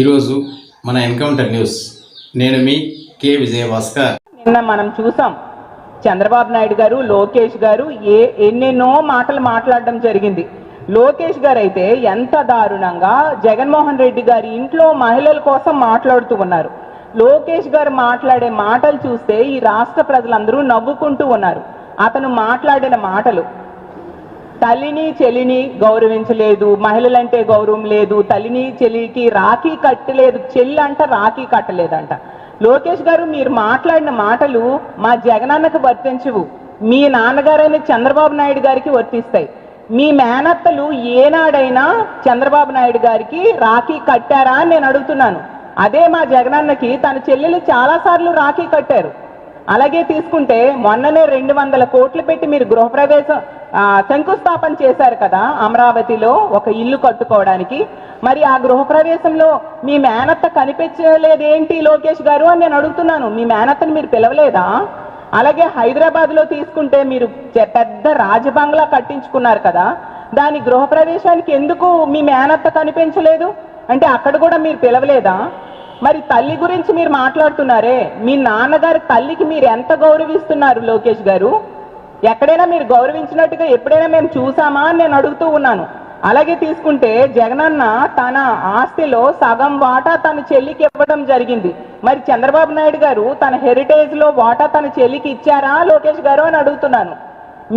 ఈరోజు మన encounter news. నేను మీ కె విజయభాస్కర్. నిన్న మనం చూసాం చంద్రబాబు నాయుడు గారు లోకేష్ గారు ఏ ఎన్నెన్నో మాటలు మాట్లాడడం జరిగింది. లోకేష్ గారు అయితే ఎంత దారుణంగా జగన్మోహన్ రెడ్డి గారి ఇంట్లో మహిళల కోసం మాట్లాడుతూ ఉన్నారు. లోకేష్ గారు మాట్లాడే మాటలు చూస్తే ఈ రాష్ట్ర ప్రజలందరూ నవ్వుకుంటూ ఉన్నారు. అతను మాట్లాడిన మాటలు తల్లిని చెలిని గౌరవించలేదు. మహిళలంటే గౌరవం లేదు. తల్లిని చెలికి రాఖీ కట్టలేదు. చెల్లి అంట రాఖీ కట్టలేదంట. లోకేష్ గారు మీరు మాట్లాడిన మాటలు మా జగనన్నకు వర్తించవు. మీ నాన్నగారైన చంద్రబాబు నాయుడు గారికి వర్తిస్తాయి. మీ మేనత్తలు ఏనాడైనా చంద్రబాబు నాయుడు గారికి రాఖీ కట్టారా అని నేను అడుగుతున్నాను. అదే మా జగనన్నకి తన చెల్లెలు చాలాసార్లు రాఖీ కట్టారు. అలాగే తీసుకుంటే మొన్ననే రెండు వందల కోట్లు పెట్టి మీరు గృహప్రవేశం శంకుస్థాపన చేశారు కదా అమరావతిలో ఒక ఇల్లు కట్టుకోవడానికి. మరి ఆ గృహప్రవేశంలో మీ మేనత్త కనిపించలేదేంటి లోకేష్ గారు అని నేను అడుగుతున్నాను. మీ మేనత్తని మీరు పిలవలేదా? అలాగే హైదరాబాద్లో తీసుకుంటే మీరు పెద్ద రాజబంగ్లా కట్టించుకున్నారు కదా. దాని గృహప్రవేశానికి ఎందుకు మీ మేనత్త కనిపించలేదు? అంటే అక్కడ కూడా మీరు పిలవలేదా? మరి తల్లి గురించి మీరు మాట్లాడుతున్నారే. మీ నాన్నగారి తల్లికి మీరు ఎంత గౌరవిస్తున్నారు లోకేష్ గారు? ఎక్కడైనా మీరు గౌరవించినట్టుగా ఎప్పుడైనా మేము చూసామా అని నేను అడుగుతూ ఉన్నాను. అలాగే తీసుకుంటే జగనన్న తన ఆస్తిలో సగం వాటా తన చెల్లికి ఇవ్వడం జరిగింది. మరి చంద్రబాబు నాయుడు గారు తన హెరిటేజ్లో వాటా తన చెల్లికి ఇచ్చారా? లోకేష్ గారు అని అడుగుతున్నాను.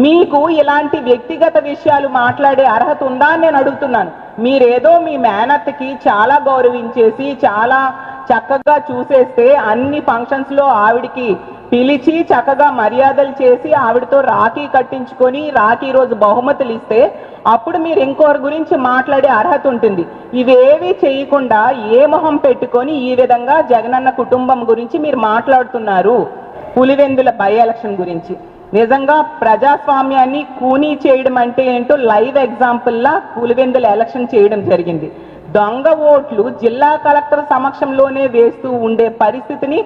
మీకు ఇలాంటి వ్యక్తిగత విషయాలు మాట్లాడే అర్హత ఉందా అని నేను అడుగుతున్నాను. మీరేదో మీ మేనత్తకి చాలా గౌరవించేసి చాలా చక్కగా చూసేస్తే అన్ని ఫంక్షన్స్లో ఆవిడికి పిలిచి చక్కగా మర్యాదలు చేసి ఆవిడతో రాఖీ కట్టించుకొని రాఖీ రోజు బహుమతులు ఇస్తే అప్పుడు మీరు ఇంకొకరి గురించి మాట్లాడే అర్హత ఉంటుంది. ఇవేవి చేయకుండా ఏ మొహం పెట్టుకొని ఈ విధంగా జగనన్న కుటుంబం గురించి మీరు మాట్లాడుతున్నారు. పులివెందుల బై ఎలక్షన్ గురించి. నిజంగా ప్రజాస్వామ్యాన్ని కూనీ చేయడం అంటే ఏంటో లైవ్ ఎగ్జాంపుల్లా పులివెందుల ఎలక్షన్ చేయడం జరిగింది. దొంగ ఓట్లు జిల్లా కలెక్టర్ సమక్షంలోనే వేస్తూ ఉండే పరిస్థితిని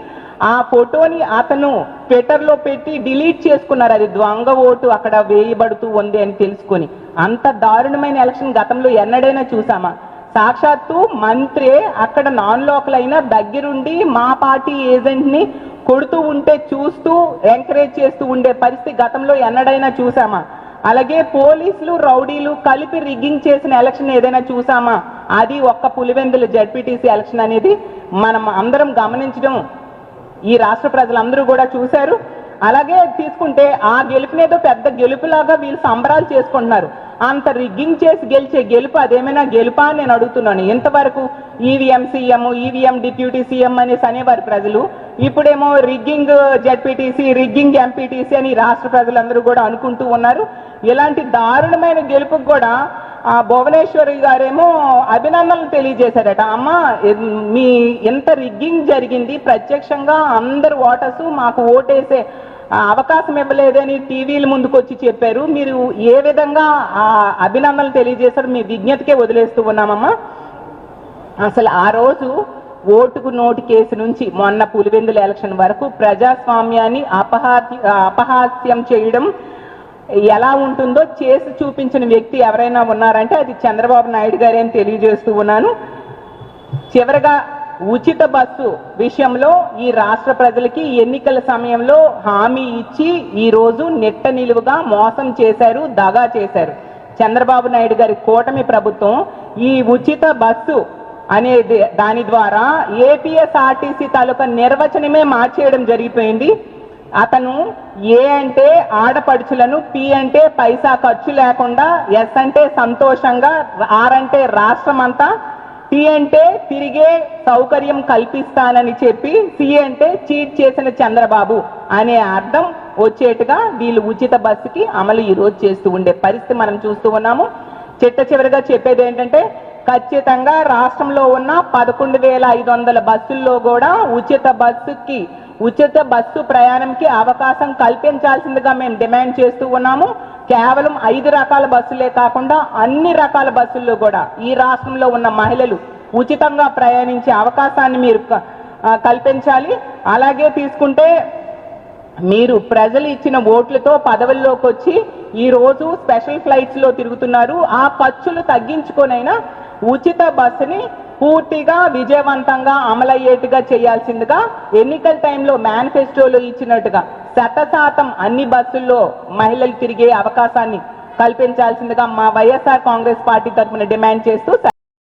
ఆ ఫోటోని అతను ట్విట్టర్లో పెట్టి డిలీట్ చేసుకున్నారు. అది దొంగ ఓటు అక్కడ వేయబడుతూ ఉంది అని తెలుసుకొని. అంత దారుణమైన ఎలక్షన్ గతంలో ఎన్నడైనా చూసామా? సాక్షాత్తు మంత్రి అక్కడ నాన్ లోకల్ అయినా దగ్గరుండి మా పార్టీ ఏజెంట్ని కొడుతూ ఉంటే చూస్తూ ఎంకరేజ్ చేస్తూ ఉండే పరిస్థితి గతంలో ఎన్నడైనా చూసామా? అలాగే పోలీసులు రౌడీలు కలిపి రిగ్గింగ్ చేసిన ఎలక్షన్ ఏదైనా చూసామా? అది ఒక్క పులివెందుల జడ్పీటీసీ ఎలక్షన్ అనేది మనం అందరం గమనించడం ఈ రాష్ట్ర ప్రజలందరూ కూడా చూశారు. అలాగే తీసుకుంటే ఆ గెలుపునేదో పెద్ద గెలుపులాగా వీళ్ళు సంబరాలు చేసుకుంటున్నారు. అంత రిగ్గింగ్ చేసి గెలిచే గెలుపు అదేమైనా గెలుపా అని నేను అడుగుతున్నాను. ఇంతవరకు EVM CM EVM deputy CM అనేసి అనేవారు ప్రజలు ఇప్పుడేమో రిగ్గింగ్ జడ్పీటీసీ రిగ్గింగ్ ఎంపీటీసీ అని రాష్ట్ర ప్రజలందరూ కూడా అనుకుంటూ ఉన్నారు. ఇలాంటి దారుణమైన గెలుపుకు కూడా భువనేశ్వరి గారేమో అభినందనలు తెలియజేశారట. అమ్మ మీ ఎంత రిగ్గింగ్ జరిగింది. ప్రత్యక్షంగా అందరు ఓటర్స్ మాకు ఓటేసే అవకాశం ఇవ్వలేదని టీవీల ముందుకు వచ్చి చెప్పారు. మీరు ఏ విధంగా ఆ అభినందనలు తెలియజేశారు మీ విజ్ఞతకే వదిలేస్తూ ఉన్నామమ్మా. అసలు ఆ రోజు ఓటుకు నోటు కేసు నుంచి మొన్న పులివెందుల ఎలక్షన్ వరకు ప్రజాస్వామ్యాన్ని అపహాస్య అపహాస్యం చేయడం ఎలా ఉంటుందో చేసి చూపించిన వ్యక్తి ఎవరైనా ఉన్నారంటే అది చంద్రబాబు నాయుడు గారే అని తెలియజేస్తూ ఉన్నాను. చివరగా ఉచిత బస్సు విషయంలో ఈ రాష్ట్ర ప్రజలకి ఎన్నికల సమయంలో హామీ ఇచ్చి ఈ రోజు నెట్ట నిలువుగా మోసం చేశారు దగా చేశారు. చంద్రబాబు నాయుడు గారి కూటమి ప్రభుత్వం ఈ ఉచిత బస్సు అనేది దాని ద్వారా ఏపీఎస్ఆర్టీసీ తాలూకా నిర్వచనమే మార్చేయడం జరిగిపోయింది. అతను ఏ అంటే ఆడపడుచులను పి అంటే పైసా ఖర్చు లేకుండా ఎస్ అంటే సంతోషంగా ఆర్ అంటే రాష్ట్రం అంతా టి అంటే తిరిగే సౌకర్యం కల్పిస్తానని చెప్పి సి అంటే చీట్ చేసిన చంద్రబాబు అనే అర్థం వచ్చేట్టుగా వీళ్ళు ఉచిత బస్సుకి అమలు ఈ రోజు చేస్తూ ఉండే పరిస్థితి మనం చూస్తూ ఉన్నాము. చిట్ట చివరిగా చెప్పేది ఏంటంటే ఖచ్చితంగా రాష్ట్రంలో ఉన్న పదకొండు వేల ఐదు వందల బస్సుల్లో కూడా ఉచిత బస్సుకి ఉచిత బస్సు ప్రయాణంకి అవకాశం కల్పించాల్సిందిగా మేము డిమాండ్ చేస్తూ ఉన్నాము. కేవలం ఐదు రకాల బస్సులే కాకుండా అన్ని రకాల బస్సుల్లో కూడా ఈ రాష్ట్రంలో ఉన్న మహిళలు ఉచితంగా ప్రయాణించే అవకాశాన్ని మీరు కల్పించాలి. అలాగే తీసుకుంటే మీరు ప్రజలు ఇచ్చిన ఓట్లతో పదవుల్లోకి వచ్చి ఈరోజు స్పెషల్ ఫ్లైట్స్లో తిరుగుతున్నారు. ఆ ఖర్చులు తగ్గించుకొనైనా ఉచిత బస్సుని పూర్తిగా విజయవంతంగా అమలయ్యేట్టుగా చేయాల్సిందిగా ఎన్నికల టైంలో మేనిఫెస్టోలో ఇచ్చినట్టుగా శతశాతం అన్ని బస్సుల్లో మహిళలు తిరిగే అవకాశాన్ని కల్పించాల్సిందిగా మా వైఎస్ఆర్ కాంగ్రెస్ పార్టీ తరఫున డిమాండ్ చేస్తూ